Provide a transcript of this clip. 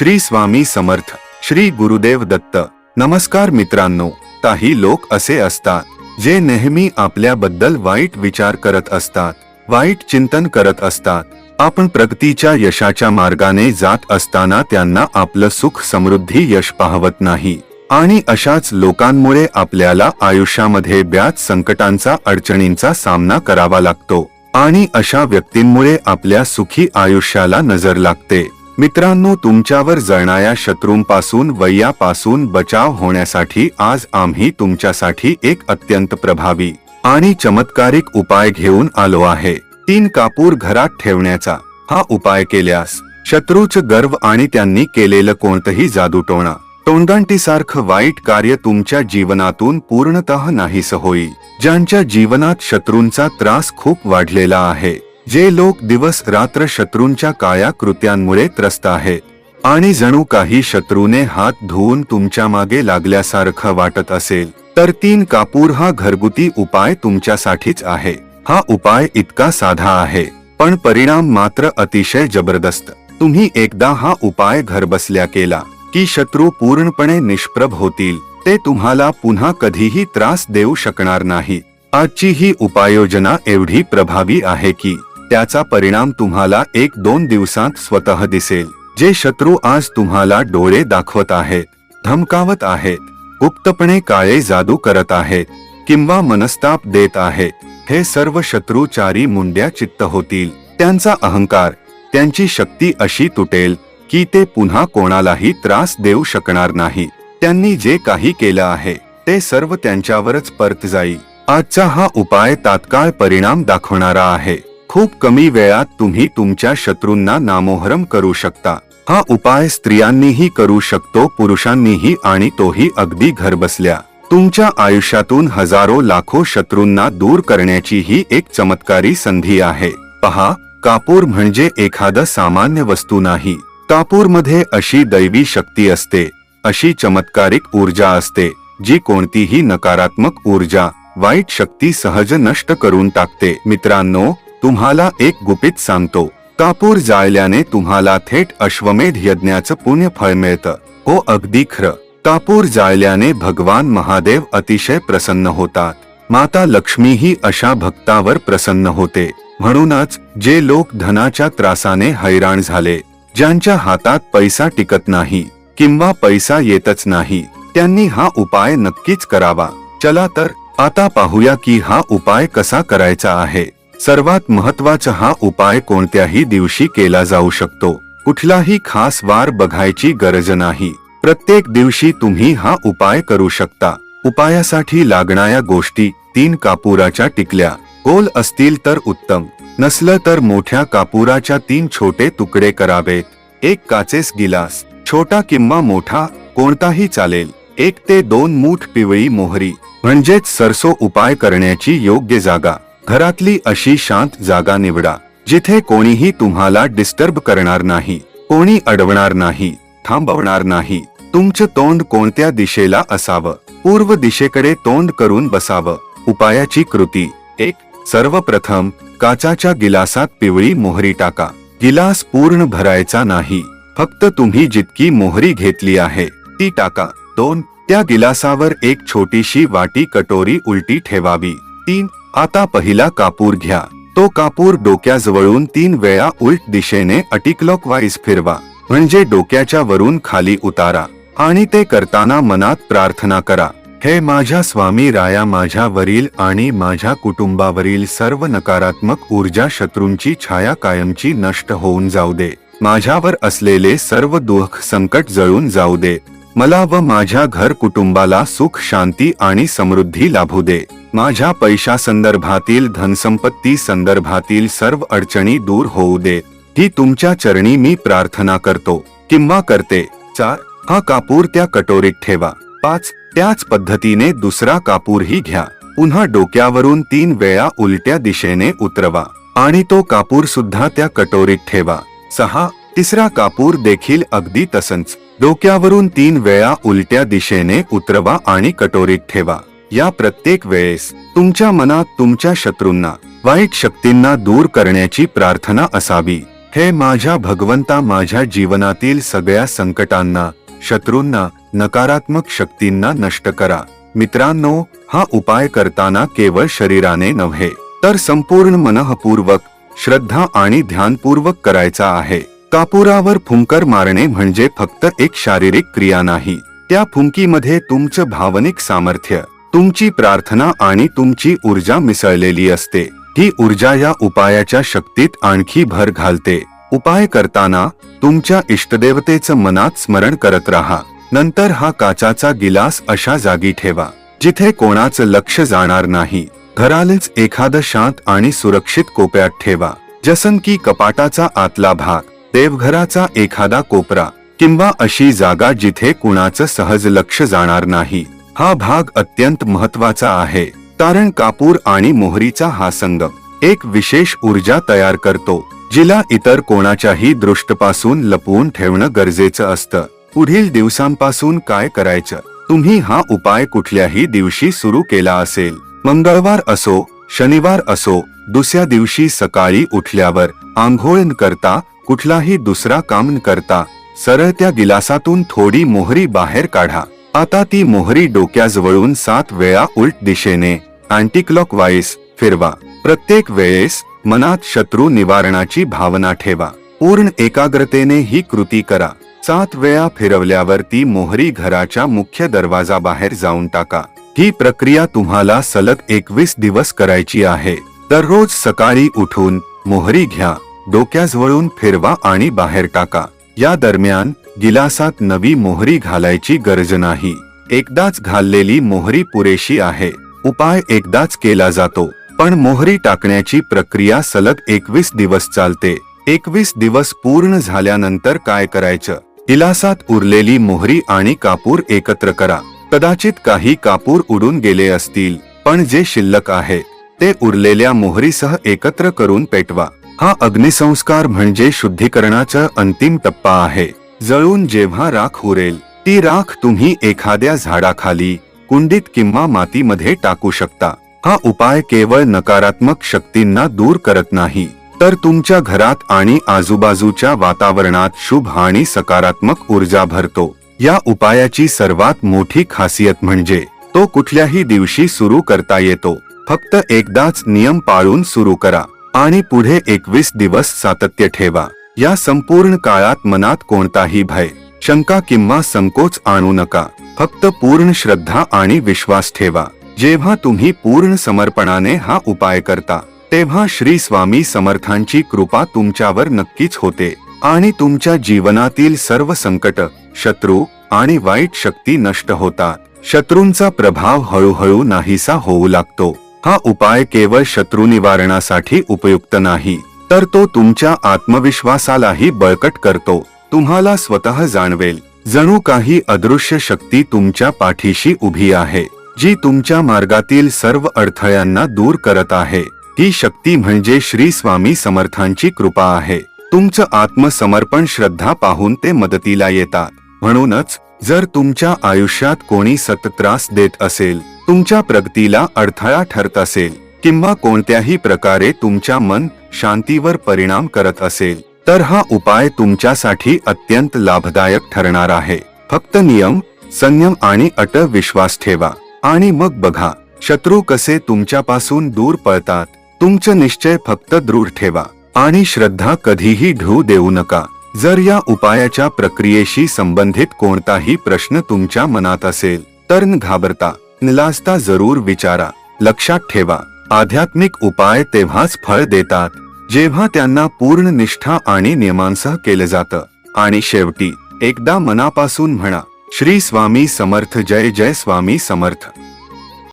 श्री स्वामी समर्थ श्री गुरुदेव दत्त. नमस्कार मित्रांनो काही लोक असे असतात जे नेहमी आपल्याबद्दल वाईट विचार करत असतात वाईट चिंतन करत असतात. आपण प्रगतीच्या यशाच्या मार्गाने जात असताना त्यांना आपलं सुख समृद्धी यश पाहवत नाही. आणि अशाच लोकांमुळे आपल्याला आयुष्यामध्ये ब्याज संकटांचा अडचणींचा सामना करावा लागतो. आणि अशा व्यक्तींमुळे आपल्या सुखी आयुष्याला नजर लागते. मित्रांनो तुमच्यावर जळणाऱ्या शत्रूंपासून वैयापासून बचाव होण्यासाठी आज आम्ही तुमच्यासाठी एक अत्यंत प्रभावी आणि चमत्कारिक उपाय घेऊन आलो आहे. तीन कापूर घरात ठेवण्याचा. हा उपाय केल्यास शत्रूच गर्व आणि त्यांनी केलेलं कोणतंही जादूटोणा तोंडांटीसारखं वाईट कार्य तुमच्या जीवनातून पूर्णतः नाहीस होई ज्यांच्या जीवनात शत्रूंचा त्रास खूप वाढलेला आहे. जे लोक दिवस रात्र शत्रूंच्या काळ्या कृत्यांमुळे त्रस्त आहेत आणि जणू काही शत्रूने हात धुवून तुमच्या मागे लागल्यासारखं वाटत असेल तर तीन कापूर हा घरगुती उपाय तुमच्यासाठीच आहे. हा उपाय इतका साधा आहे पण परिणाम मात्र अतिशय जबरदस्त. तुम्ही एकदा हा उपाय घरबसल्या केला की शत्रू पूर्णपणे निष्प्रभ होतील ते तुम्हाला पुन्हा कधीही त्रास देऊ शकणार नाही. आजची ही उपाययोजना एवढी प्रभावी आहे की त्याचा परिणाम तुम्हाला एक दोन दिवसात स्वतः दिसेल. जे शत्रू आज तुम्हाला डोळे दाखवत आहेत धमकावत आहेत गुप्तपणे काळे जादू करत आहेत किंवा मनस्ताप देत आहेत हे सर्व शत्रू चारी मुंड्या चित्त होतील. त्यांचा अहंकार त्यांची शक्ती अशी तुटेल की ते पुन्हा कोणालाही त्रास देऊ शकणार नाही. त्यांनी जे काही केलं आहे ते सर्व त्यांच्यावरच परत जाईल. आजचा हा उपाय तात्काळ परिणाम दाखवणारा आहे. खूप कमी वेळात तुम्ही तुमच्या शत्रूंना नामोहरम करू शकता. हा उपाय स्त्रियांनीही करू शकतो पुरुषांनीही आणि तोही अगदी घर बसल्या तुमच्या आयुष्यातून हजारो लाखो शत्रूंना दूर करण्याची ही एक चमत्कारी संधी आहे. पहा कापूर म्हणजे एखादं सामान्य वस्तू नाही. कापूरमध्ये अशी दैवी शक्ती असते अशी चमत्कारिक ऊर्जा असते जी कोणतीही नकारात्मक ऊर्जा वाईट शक्ती सहज नष्ट करून टाकते. मित्रांनो तुम्हाला एक गुपित सांगतो. कापूर जाळल्याने तुम्हाला थेट अश्वमेध यज्ञाचं पुण्य फळ मिळतं. हो अगदी खरं. कापूर जाळल्याने भगवान महादेव अतिशय प्रसन्न होतात. माता लक्ष्मीही अशा भक्तावर प्रसन्न होते. म्हणूनच जे लोक धनाच्या त्रासाने हैराण झाले ज्यांच्या हातात पैसा टिकत नाही किंवा पैसा येतच नाही त्यांनी हा उपाय नक्कीच करावा. चला तर आता पाहूया की हा उपाय कसा करायचा आहे. सर्वात महत्त्वाचा हा उपाय कोणत्याही दिवशी केला जाऊ शकतो. कुठलाही खास वार बघायची गरज नाही. प्रत्येक दिवशी तुम्ही हा उपाय करू शकता. उपायासाठी लागणाऱ्या गोष्टी तीन कापुराच्या टिकल्या. गोल असतील तर उत्तम. नसलं तर मोठ्या कापुराच्या तीन छोटे तुकडे करावेत. एक काचेस गिलास छोटा किंवा मोठा कोणताही चालेल. एक ते दोन मूठ पिवळी मोहरी. म्हणजेच सरसो उपाय करण्याची योग्य जागा. घरातली अशी शांत जागा निवडा जिथे कोणीही तुम्हाला डिस्टर्ब करणार नाही कोणी अडवणार नाही थांबवणार नाही. तुमचं तोंड कोणत्या दिशेला असावं? पूर्व दिशेकडे तोंड करून बसावं. उपायाची कृती. एक सर्वप्रथम काचाच्या गिलासात पिवळी मोहरी टाका. गिलास पूर्ण भरायचा नाही. फक्त तुम्ही जितकी मोहरी घेतली आहे ती टाका. दोन त्या गिलासावर एक छोटीशी वाटी कटोरी उलटी ठेवावी. तीन आता पहिला कापूर घ्या. तो कापूर डोक्याजवळून तीन वेळा उलट दिशेने अटिक्लॉक वाईज फिरवा. म्हणजे डोक्याच्या वरून खाली उतारा. आणि ते करताना मनात प्रार्थना करा. हे माझ्या स्वामी राया माझ्यावरील आणि माझ्या कुटुंबावरील सर्व नकारात्मक ऊर्जा शत्रूंची छाया कायमची नष्ट होऊन जाऊ दे. माझ्यावर असलेले सर्व दुःख संकट जळून जाऊ दे. मला व माझ्या घर कुटुंबाला सुख शांती आणि समृद्धी लाभू दे. माझ्या पैशासंदर्भातील धनसंपत्ती संदर्भातील सर्व अडचणी दूर होऊ दे. ही तुमच्या चरणी मी प्रार्थना करतो. किंवा करते. चार हा कापूर त्या कटोरीत ठेवा. पाच त्याच पद्धतीने दुसरा कापूरही घ्या. पुन्हा डोक्यावरून तीन वेळा उलट्या दिशेने उतरवा. आणि तो कापूर सुद्धा त्या कटोरीत ठेवा. सहा तिसरा कापूर देखील अगदी तसंच. डोक्यावरून तीन वेळा उलट्या दिशेने उतरवा आणि कटोरीत ठेवा. या प्रत्येक वेळेस तुमच्या मनात तुमच्या शत्रूंना वाईट शक्तींना दूर करण्याची प्रार्थना असावी. हे माझ्या भगवंता माझ्या जीवनातील सगळ्या संकटांना शत्रूंना नकारात्मक शक्तींना नष्ट करा. मित्रांनो हा उपाय करताना केवळ शरीराने नव्हे तर संपूर्ण मनःपूर्वक श्रद्धा आणि ध्यानपूर्वक करायचा आहे. कापुरावर फुंकर मारणे म्हणजे फक्त एक शारीरिक क्रिया नाही त्या फुंकीमध्ये तुमचं भावनिक सामर्थ्य तुमची प्रार्थना आणि तुमची ऊर्जा मिसळलेली असते. ही ऊर्जा या उपायाच्या शक्तीत आणखी भर घालते. उपाय करताना तुमच्या इष्टदेवतेचं मनात स्मरण करत राहा. नंतर हा काचाचा गिलास अशा जागी ठेवा जिथे कोणाचं लक्ष जाणार नाही. घरालेच एखादं शांत आणि सुरक्षित कोप्यात ठेवा. जसन की कपाटाचा आतला भाग देवघराचा एखादा कोपरा किंवा अशी जागा जिथे कुणाचं सहज लक्ष जाणार नाही. हा भाग अत्यंत महत्त्वाचा आहे कारण कापूर आणि मोहरीचा हा संगम एक विशेष ऊर्जा तयार करतो जिला इतर कोणाच्याही दृष्टपासून लपवून ठेवणं गरजेचं असतं. पुढील दिवसांपासून काय करायचं? तुम्ही हा उपाय कुठल्याही दिवशी सुरू केला असेल. मंगळवार असो शनिवार असो दुसऱ्या दिवशी सकाळी उठल्यावर आंघोळ करता कुठलाही दुसरा काम न करता सरळ त्या गिलासातून थोडी मोहरी बाहेर काढा. आता ती मोहरी डोक्याजवळून सात वेळा उलट दिशेने अँटीक्लॉक वाईस फिरवा. प्रत्येक वेळेस मनात शत्रू निवारणाची भावना ठेवा. पूर्ण एकाग्रतेने ही कृती करा. सात वेळा फिरवल्यावर ती मोहरी घराच्या मुख्य दरवाजा बाहेर जाऊन टाका. ही प्रक्रिया तुम्हाला सलग एकवीस दिवस करायची आहे. दररोज सकाळी उठून मोहरी घ्या. डोक्याजवळून फिरवा आणि बाहेर टाका. या दरम्यान गिलासात नवी मोहरी घालायची गरज नाही. एकदाच घाललेली मोहरी पुरेशी आहे. उपाय एकदाच केला जातो. पण मोहरी टाकण्याची प्रक्रिया सलग एकवीस दिवस चालते. एकवीस दिवस पूर्ण झाल्यानंतर काय करायचं? गिलासात उरलेली मोहरी आणि कापूर एकत्र करा. कदाचित काही कापूर उडून गेले असतील पण जे शिल्लक आहे ते उरलेल्या मोहरीसह एकत्र करून पेटवा. हा अग्निसंस्कार म्हणजे शुद्धीकरणाचा अंतिम टप्पा आहे. जळून जेव्हा राख उरेल ती राख तुम्ही एखाद्या झाडाखाली कुंडीत किंवा मातीमध्ये टाकू शकता. हा उपाय केवळ नकारात्मक शक्तींना दूर करत नाही तर तुमच्या घरात आणि आजूबाजूच्या वातावरणात शुभ आणि सकारात्मक ऊर्जा भरतो. या उपायाची सर्वात मोठी खासियत म्हणजे तो कुठल्याही दिवशी सुरू करता येतो. फक्त एकदाच नियम पाळून सुरू करा आणि पुढे एकवीस दिवस सातत्य ठेवा. या संपूर्ण काळात मनात कोणताही भय शंका किंवा संकोच आणू नका. फक्त पूर्ण श्रद्धा आणि विश्वास ठेवा. जेव्हा तुम्ही पूर्ण समर्पणाने हा उपाय करता तेव्हा श्री स्वामी समर्थांची कृपा तुमच्यावर नक्कीच होते आणि तुमच्या जीवनातील सर्व संकट शत्रू आणि वाईट शक्ती नष्ट होतात. शत्रूंचा प्रभाव हळूहळू नाहीसा होऊ लागतो. हा उपाय केवळ शत्रू निवारणासाठी उपयुक्त नाही. तर तो तुमच्या आत्मविश्वासालाही बळकट करतो. तुम्हाला स्वतः जाणवेल. जणू काही अदृश्य शक्ती तुमच्या पाठीशी उभी आहे जी तुमच्या मार्गातील सर्व अडथळ्यांना दूर करत आहे. ही शक्ती म्हणजे श्री स्वामी समर्थांची कृपा आहे. तुमचं आत्मसमर्पण श्रद्धा पाहून ते मदतीला येतात. म्हणूनच जर तुमच्या आयुष्यात कोणी सतत्रास देत असेल तुमच्या प्रगतीला अडथळा ठरत असेल किंवा कोणत्याही प्रकारे तुमच्या मन शांतीवर परिणाम करत असेल तर हा उपाय तुमच्यासाठी अत्यंत लाभदायक ठरणार आहे. फक्त नियम संयम आणि अट विश्वास ठेवा. आणि मग बघा शत्रू कसे तुमच्यापासून दूर पळतात. तुमचं निश्चय फक्त दृढ ठेवा. आणि श्रद्धा कधीही ढळू देऊ नका. जर या उपायाच्या प्रक्रियेशी संबंधित कोणताही प्रश्न तुमच्या मनात असेल तर न घाबरता निलासता जरूर विचारा. लक्षात ठेवा. आध्यात्मिक उपाय तेव्हाच फळ देतात जेव्हा त्यांना पूर्ण निष्ठा आणि नियमांसह केलं जातं. आणि शेवटी एकदा मनापासून म्हणा श्री स्वामी समर्थ जय जय स्वामी समर्थ.